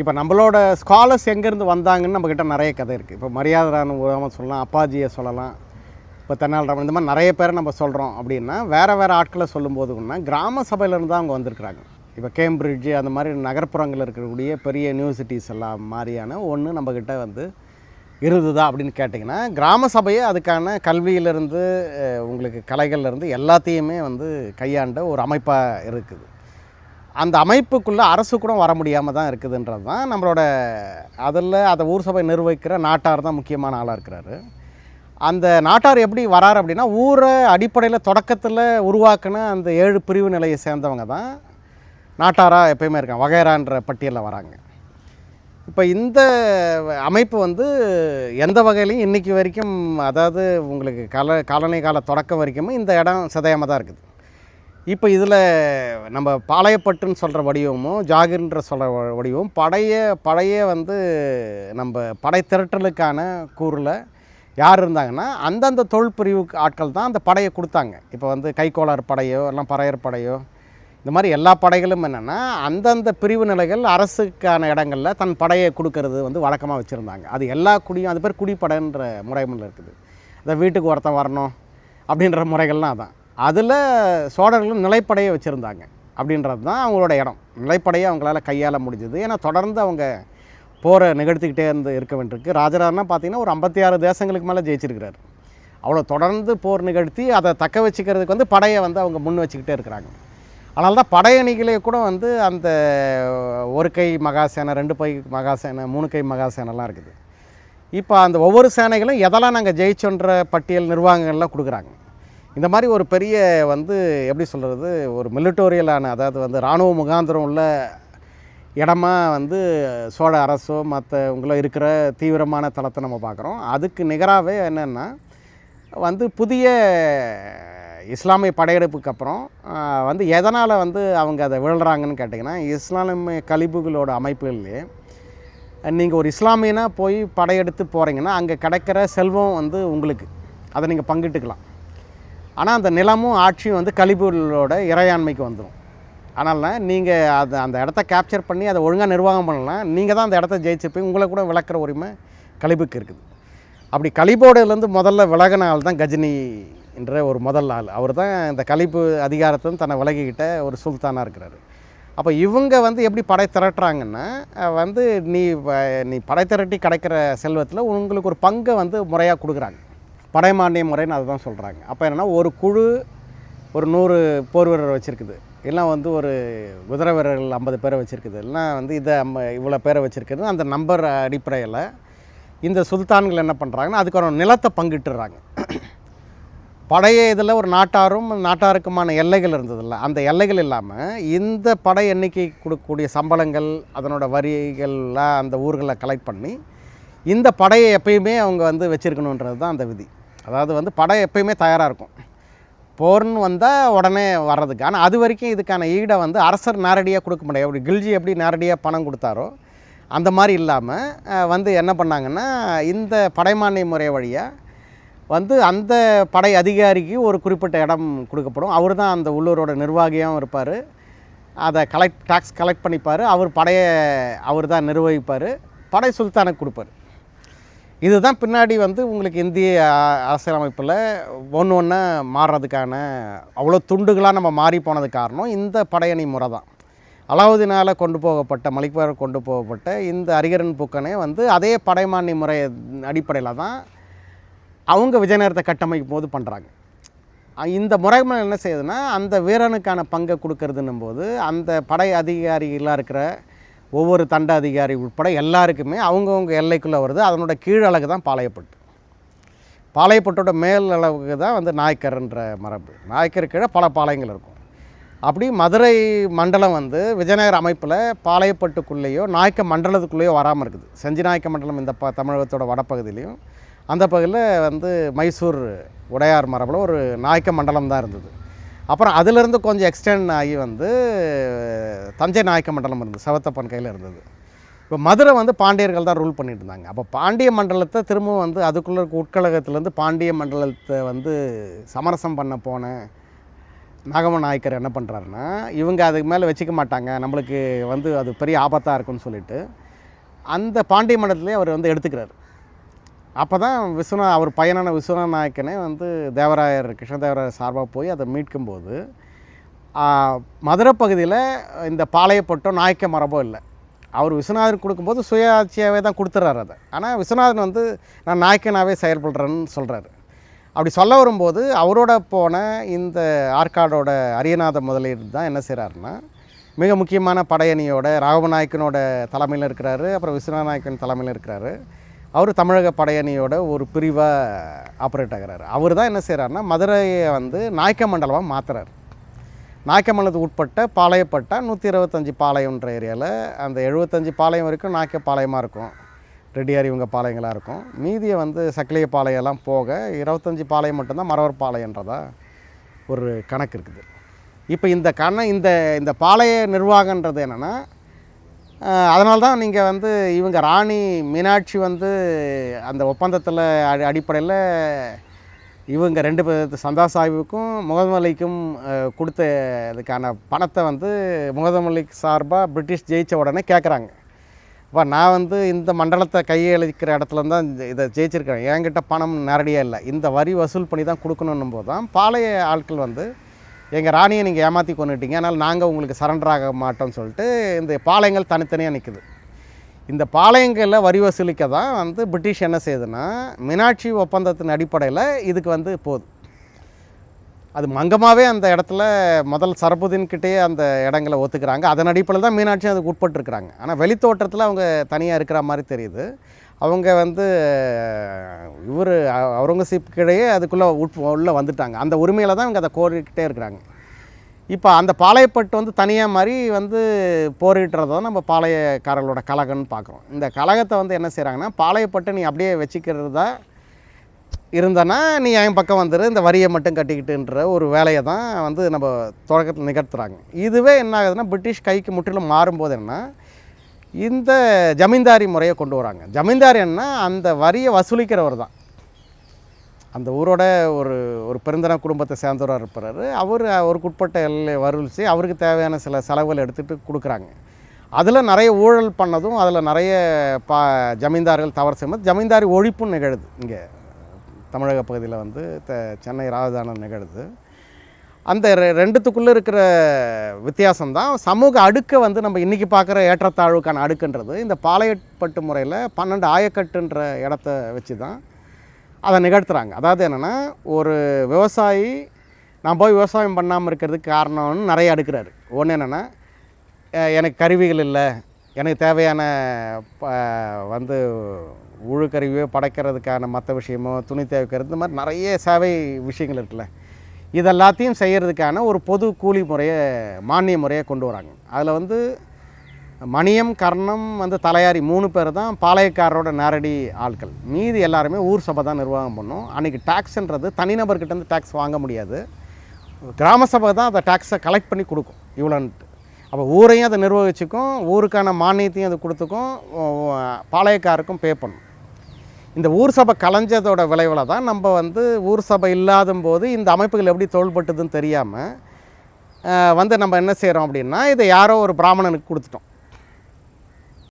இப்போ நம்மளோட ஸ்காலர்ஸ் எங்கேருந்து வந்தாங்கன்னு நம்மக்கிட்ட நிறைய கதை இருக்குது இப்போ மரியாதைரான உதாமல் சொல்லலாம் அப்பாஜியை சொல்லலாம் இப்போ தென்னாலிராமன் இந்த மாதிரி நிறைய பேரை நம்ம சொல்கிறோம் அப்படின்னா வேறு வேறு ஆட்களை சொல்லும்போதுன்னா கிராம சபையிலேருந்து தான் அவங்க வந்திருக்கிறாங்க. இப்போ கேம்பிரிட்ஜ் அந்த மாதிரி நகர்ப்புறங்களில் இருக்கக்கூடிய பெரிய யூனிவர்சிட்டிஸ் எல்லாம் மாதிரியான ஒன்று நம்மக்கிட்ட வந்து இருந்ததா அப்படின்னு கேட்டிங்கன்னா கிராம சபையே அதுக்கான கல்வியிலேருந்து உங்களுக்கு கலைகள்லேருந்து எல்லாத்தையுமே வந்து கையாண்ட ஒரு அமைப்பாக இருக்குது. அந்த அமைப்புக்குள்ளே அரசு கூட வர முடியாமல் தான் இருக்குதுன்றது தான் நம்மளோட அதில் அதை ஊர் சபை நிர்வகிக்கிற நாட்டார் தான் முக்கியமான ஆளாக இருக்கிறாரு. அந்த நாட்டார் எப்படி வராரு அப்படின்னா ஊரை அடிப்படையில் தொடக்கத்தில் உருவாக்கின அந்த ஏழு பிரிவு நிலையை சேர்ந்தவங்க தான் நாட்டாராக எப்பயுமே இருக்காங்க. வகைரான்ற பட்டியலில் வராங்க. இப்போ இந்த அமைப்பு வந்து எந்த வகையிலையும் இன்றைக்கி வரைக்கும் அதாவது உங்களுக்கு கால காலனி கால தொடக்கம் வரைக்கும் இந்த இடம் சிதையாமல் தான் இருக்குது. இப்போ இதில் நம்ம பாளையப்பட்டுன்னு சொல்கிற வடிவமும் ஜாகிர்ன்ற சொல்கிற வடிவம் படைய பழைய வந்து நம்ம படை திரட்டலுக்கான கூறில் யார் இருந்தாங்கன்னா அந்தந்த தொழில் பிரிவு ஆட்கள் தான் அந்த படையை கொடுத்தாங்க. இப்போ வந்து கைக்கோளார் படையோ எல்லாம் பறையர் படையோ இந்த மாதிரி எல்லா படைகளும் என்னென்னா அந்தந்த பிரிவு நிலைகள் அரசுக்கான இடங்களில் தன் படையை கொடுக்கறது வந்து வழக்கமாக வச்சுருந்தாங்க. அது எல்லா குடியும் அது பேர் குடிப்படைன்ற முறைமையில் இருக்குது. இந்த வீட்டுக்கு ஒருத்தன் வரணும் அப்படின்ற முறைகள்லாம் அதான். அதில் சோழர்களும் நிலைப்படையை வச்சுருந்தாங்க. அப்படின்றது தான் அவங்களோட இடம். நிலைப்படையை அவங்களால கையாள முடிஞ்சது. ஏன்னா தொடர்ந்து அவங்க போரை நிகழ்த்திக்கிட்டே இருந்து இருக்க வேண்டியிருக்கு. ராஜராஜனா பார்த்தீங்கன்னா ஒரு ஐம்பத்தி ஆறு தேசங்களுக்கு மேலே ஜெயிச்சிருக்கிறார். அவ்வளோ தொடர்ந்து போர் நிகழ்த்தி அதை தக்க வச்சுக்கிறதுக்கு வந்து படையை வந்து அவங்க முன் வச்சுக்கிட்டே இருக்கிறாங்க. அதனால தான் படையணிகளே கூட வந்து அந்த ஒரு கை மகாசேனை ரெண்டு பை மகாசேனை மூணு கை மகாசேனெல்லாம் இருக்குது. இப்போ அந்த ஒவ்வொரு சேனைகளும் எதெல்லாம் நாங்கள் ஜெயிச்சோன்ற பட்டியல் நிர்வாகங்கள்லாம் கொடுக்குறாங்க. இந்த மாதிரி ஒரு பெரிய வந்து எப்படி சொல்கிறது ஒரு மிலிட்டோரியலான அதாவது வந்து இராணுவ முகாந்திரம் உள்ள இடமா வந்து சோழ அரசோ மற்றவங்களோ இருக்கிற தீவிரமான தளத்தை நம்ம பார்க்குறோம். அதுக்கு நிகராகவே என்னென்னா வந்து புதிய இஸ்லாமிய படையெடுப்புக்கு அப்புறம் வந்து எதனால் வந்து அவங்க அதை விழுறாங்கன்னு கேட்டிங்கன்னா இஸ்லாமிய கழிப்புகளோட அமைப்புகள்லேயே நீங்கள் ஒரு இஸ்லாமியனா போய் படையெடுத்து போகிறீங்கன்னா அங்கே கிடைக்கிற செல்வம் வந்து உங்களுக்கு. அதை நீங்கள் பங்கிட்டுக்கலாம். ஆனால் அந்த நிலமும் ஆட்சியும் வந்து கழிப்புகளோட இறையாண்மைக்கு வந்துடும். அதனால நீங்கள் அதை அந்த இடத்த கேப்சர் பண்ணி அதை ஒழுங்காக நிர்வாகம் பண்ணலாம் நீங்கள் தான் அந்த இடத்த ஜெயிச்சிருப்பீங்க உங்களை கூட விளக்குற உரிமை கழிப்புக்கு இருக்குது. அப்படி கலிபோடையிலேருந்து முதல்ல விலகின ஆள் தான் கஜினி என்ற ஒரு முதல் ஆள். அவர் தான் இந்த கழிப்பு அதிகாரத்தை தன்னை விலகிக்கிட்ட ஒரு சுல்தானாக இருக்கிறாரு. அப்போ இவங்க வந்து எப்படி படை திரட்டுறாங்கன்னா வந்து நீ நீ படை திரட்டி கிடைக்கிற செல்வத்தில் உங்களுக்கு ஒரு பங்கை வந்து முறையாக கொடுக்குறாங்க. படைமானிய முறைன்னு அதை தான் சொல்கிறாங்க அப்போ என்னென்னா ஒரு குழு ஒரு நூறு போர் வீரர் வச்சுருக்குது. எல்லாம் வந்து ஒரு குதிரை வீரர்கள் ஐம்பது பேரை வச்சுருக்குது. இல்லைனா வந்து இதை நம்ம இவ்வளோ பேரை வச்சுருக்குது அந்த நம்பர் அடிப்படையில் இந்த சுல்தான்கள் என்ன பண்ணுறாங்கன்னா அதுக்கு நிலத்தை பங்கிட்டுறாங்க. படைய இதில் ஒரு நாட்டாரும் நாட்டாருக்குமான எல்லைகள் இருந்ததில்ல. அந்த எல்லைகள் இல்லாமல் இந்த படை எண்ணிக்கை கொடுக்கக்கூடிய சம்பளங்கள் அதனோட வரிகள்லாம் அந்த ஊர்களை கலெக்ட் பண்ணி இந்த படையை எப்பயுமே அவங்க வந்து வச்சுருக்கணுன்றது தான் அந்த விதி. அதாவது வந்து படை எப்பயுமே தயாராக இருக்கும். போர்னு வந்தால் உடனே வர்றதுக்கு. ஆனால் அது வரைக்கும் இதுக்கான ஈடை வந்து அரசர் நேரடியாக கொடுக்க முடியாது. அப்படி கில்ஜி எப்படி நேரடியாக பணம் கொடுத்தாரோ அந்த மாதிரி இல்லாமல் வந்து என்ன பண்ணாங்கன்னா இந்த படைமானிய முறை வழியாக வந்து அந்த படை அதிகாரிக்கு ஒரு குறிப்பிட்ட இடம் கொடுக்கப்படும். அவர் தான் அந்த உள்ளூரோட நிர்வாகியாகவும் இருப்பார். அதை கலெக்ட் டேக்ஸ் கலெக்ட் பண்ணிப்பார். அவர் படையை அவர் தான் நிர்வகிப்பார். படை சுல்தானுக்கு கொடுப்பார். இதுதான் பின்னாடி வந்து உங்களுக்கு இந்திய அரசியலமைப்பில் ஒன்று ஒன்று மாறுறதுக்கான அவ்வளோ துண்டுகளாக நம்ம மாறி போனது காரணம் இந்த படையணி முறை தான். அலாவுதீனால் கொண்டு போகப்பட்ட மலிக்பார் கொண்டு போகப்பட்ட இந்த அரிகரன் பூக்கனே வந்து அதே படைமானி முறை அடிப்படையில் தான் அவங்க விஜயநகரத்தை கட்டமைக்கும் போது பண்ணுறாங்க இந்த முறைமை என்ன செய்யுதுன்னா அந்த வீரனுக்கான பங்கை கொடுக்கறதுன்னும் போது அந்த படை அதிகாரிகளாக இருக்கிற ஒவ்வொரு தண்ட அதிகாரி உட்பட எல்லாருக்குமே அவங்கவுங்க எல்லைக்குள்ளே வருது. அதனோட கீழழகு தான் பாளையப்பட்டு. பாளையப்பட்டோட மேல் அளவுக்கு தான் வந்து நாயக்கர்ன்ற மரபு. நாயக்கர் கீழே பல பாளையங்கள் இருக்கும். அப்படி மதுரை மண்டலம் வந்து விஜயநகர் அமைப்பில் பாளையப்பட்டுக்குள்ளேயோ நாயக்க மண்டலத்துக்குள்ளேயோ வராமல் இருக்குது. செஞ்சி நாயக்க மண்டலம் இந்த ப தமிழகத்தோட வடப்பகுதியிலையும். அந்த பகுதியில் வந்து மைசூர் உடையார் மரபில் ஒரு நாயக்க மண்டலம் தான் இருந்தது. அப்புறம் அதிலிருந்து கொஞ்சம் எக்ஸ்டெண்ட் ஆகி வந்து தஞ்சை நாயக்க மண்டலம் இருந்தது சவத்தப்பன் கையில் இருந்தது. இப்போ மதுரை வந்து பாண்டியர்கள் தான் ரூல் பண்ணிட்டு இருந்தாங்க அப்போ பாண்டிய மண்டலத்தை திரும்பவும் வந்து அதுக்குள்ளே இருக்க உட்கழகத்துலேருந்து பாண்டிய மண்டலத்தை வந்து சமரசம் பண்ண போன நாகம நாயக்கர் என்ன பண்ணுறாருன்னா இவங்க அதுக்கு மேலே வச்சுக்க மாட்டாங்க. நம்மளுக்கு வந்து அது பெரிய ஆபத்தாக இருக்குன்னு சொல்லிட்டு அந்த பாண்டிய மண்டலத்திலே அவர் வந்து எடுத்துக்கிறார். அப்போ தான் விஸ்வநா அவர் பையனான விஸ்வநாத நாயக்கனே வந்து தேவராயர் கிருஷ்ணதேவராயர் சார்பாக போய் அதை மீட்கும்போது மதுரை பகுதியில் இந்த பாளையப்பட்டம் நாயக்க மரபோ இல்லை. அவர் விஸ்வநாதன் கொடுக்கும்போது சுயாட்சியாகவே தான் கொடுத்துட்றாரு அதை. ஆனால் விஸ்வநாதன் வந்து நான் நாயக்கனாகவே செயல்படுறேன்னு சொல்கிறாரு அப்படி சொல்ல வரும்போது அவரோட போன இந்த ஆற்காடோட அரியநாத முதலீடு தான் என்ன செய்கிறாருன்னா மிக முக்கியமான படையணியோட ராகவநாயக்கனோட தலைமையில் இருக்கிறாரு அப்புறம் விஸ்வநாத நாயக்கன் தலைமையில் இருக்கிறாரு. அவர் தமிழக படையணியோட ஒரு பிரிவாக ஆப்ரேட் ஆகிறாரு. அவர் தான் என்ன செய்கிறாருன்னா மதுரையை வந்து நாயக்க மண்டலமாக மாத்துறாரு. நாயக்க மண்டலத்துக்கு உட்பட்ட பாளையப்பட்டா நூற்றி இருபத்தஞ்சி பாளையம்ன்ற ஏரியாவில் அந்த எழுபத்தஞ்சி பாளையம் வரைக்கும் நாயக்க பாளையமாக இருக்கும். ரெட்டியார் இவங்க பாளையங்களாக இருக்கும். மீதியை வந்து சக்கிலிய பாளையம்லாம் போக இருபத்தஞ்சி பாளையம் மட்டும்தான் மரவர் பாளையன்றதா ஒரு கணக்கு இருக்குது. இப்போ இந்த கண இந்த இந்த பாளைய நிர்வாகன்றது என்னென்னா அதனால தான் நீங்கள் வந்து இவங்க ராணி மீனாட்சி வந்து அந்த ஒப்பந்தத்தில் அடி அடிப்படையில் இவங்க ரெண்டு பேர் சந்தா சாஹிபுக்கும் முகமலிக்கும் கொடுத்த இதுக்கான பணத்தை வந்து முகமலிக் சார்பாக பிரிட்டிஷ் ஜெயித்த உடனே கேட்குறாங்க அப்போ நான் வந்து இந்த மண்டலத்தை கையெழுக்கிற இடத்துல தான் இதை ஜெயிச்சிருக்கேன். என்கிட்ட பணம் நேரடியாக இல்லை. இந்த வரி வசூல் பண்ணி தான் கொடுக்கணுன்னும் போது தான் பாளைய ஆட்கள் வந்து எங்கள் ராணியை நீங்கள் ஏமாற்றி கொண்டுட்டீங்க அதனால் நாங்கள் உங்களுக்கு சரண்டர் ஆக மாட்டோம்னு சொல்லிட்டு இந்த பாளையங்கள் தனித்தனியாக நிற்குது இந்த பாளையங்களில் வரி வசூலிக்க தான் வந்து பிரிட்டிஷ் என்ன செய்யுதுன்னா மீனாட்சி ஒப்பந்தத்தின் அடிப்படையில் இதுக்கு வந்து போகுது. அது மங்கமாகவே அந்த இடத்துல முதல் சரபுதீன் கிட்டேயே அந்த இடங்களை ஒத்துக்கிறாங்க. அதன் அடிப்படையில் தான் மீனாட்சி அதுக்கு உட்பட்டுருக்குறாங்க. ஆனால் வெளித்தோட்டத்தில் அவங்க தனியாக இருக்கிற மாதிரி தெரியுது. அவங்க வந்து இவர் அவுரங்கசீப் கிடையே அதுக்குள்ளே உட் உள்ளே வந்துட்டாங்க. அந்த உரிமையில் தான் இவங்க அதை கோரிக்கிட்டே இருக்கிறாங்க. இப்போ அந்த பாளையப்பட்டு வந்து தனியாக மாதிரி வந்து போரிடுறத தான் நம்ம பாளையக்காரர்களோட கழகம்னு பார்க்குறோம் இந்த கழகத்தை வந்து என்ன செய்கிறாங்கன்னா பாளையப்பட்டு நீ அப்படியே வச்சுக்கிறதா இருந்தனா நீ என் பக்கம் வந்துடு இந்த வரியை மட்டும் கட்டிக்கிட்டுன்ற ஒரு வேலையை தான் வந்து நம்ம தொடக்கத்தில் நிகழ்த்துறாங்க. இதுவே என்ன ஆகுதுன்னா பிரிட்டிஷ் கைக்கு முற்றிலும் மாறும்போது என்ன இந்த ஜமீன்தாரி முறையை கொண்டு வராங்க. ஜமீன்தாரின்னா அந்த வரியை வசூலிக்கிறவர் தான். அந்த ஊரோட ஒரு ஒரு பெருந்தன குடும்பத்தை சேர்ந்தவராக இருப்பார். அவர் அவருக்கு உட்பட்ட எல்லை வசூலித்து அவருக்கு தேவையான சில செலவுகள் எடுத்துகிட்டு கொடுக்குறாங்க. அதில் நிறைய ஊழல் பண்ணதும் அதில் நிறைய பா ஜமீன்தார்கள் தவறு செய்யும்போது ஜமீன்தாரி ஒழிப்பும் நிகழுது. இங்கே தமிழக பகுதியில் வந்து த சென்னை ராஜதானம் நிகழுது. அந்த ரெ- ரெண்டுத்துக்குள்ளே இருக்கிற வித்தியாசம் தான் சமூக அடுக்கை வந்து நம்ம இன்றைக்கி பார்க்குற ஏற்றத்தாழ்வுக்கான அடுக்குன்றது. இந்த பாளையப்பட்டு முறையில் பன்னெண்டு ஆயக்கட்டுன்ற இடத்த வச்சு தான் அதை நிகழ்த்துறாங்க. அதாவது என்னென்னா ஒரு விவசாயி நான் போய் விவசாயம் பண்ணாமல் இருக்கிறதுக்கு காரணம்னு நிறைய அடுக்கிறாரு. ஒன்று என்னென்னா எனக்கு கருவிகள் இல்லை. எனக்கு தேவையான ப- வந்து உழுக்கருவியோ படைக்கிறதுக்கான மற்ற விஷயமோ துணி தேவைக்கிறது இந்த மாதிரி நிறைய சேவை விஷயங்கள் இருக்குல்ல. இதெல்லாத்தையும் செய்கிறதுக்கான ஒரு பொது கூலி முறையை மானிய முறையை கொண்டு வராங்க. அதில் வந்து மணியம் கர்ணம் வந்து தலையாரி மூணு பேர் தான் பாளையக்காரரோட நேரடி ஆட்கள். மீதி எல்லாருமே ஊர் சபை தான் நிர்வாகம் பண்ணும். அன்றைக்கி டேக்ஸ்ன்றது தனிநபர்கிட்டேருந்து டேக்ஸ் வாங்க முடியாது. கிராம சபை தான் அதை டேக்ஸை கலெக்ட் பண்ணி கொடுக்கும் இவ்வளோன்ட்டு. அப்போ ஊரையும் அதை நிர்வகிச்சுக்கும் ஊருக்கான மானியத்தையும் அது கொடுத்துக்கும் பாளையக்காருக்கும் பே பண்ணும். இந்த ஊர் சபை கலைஞ்சதோட விளைவில் தான் நம்ம வந்து ஊர் சபை இல்லாத போது இந்த அமைப்புகள் எப்படி தோள்பட்டுதுன்னு தெரியாமல் வந்து நம்ம என்ன செய்கிறோம் அப்படின்னா இதை யாரோ ஒரு பிராமணனுக்கு கொடுத்துட்டோம்.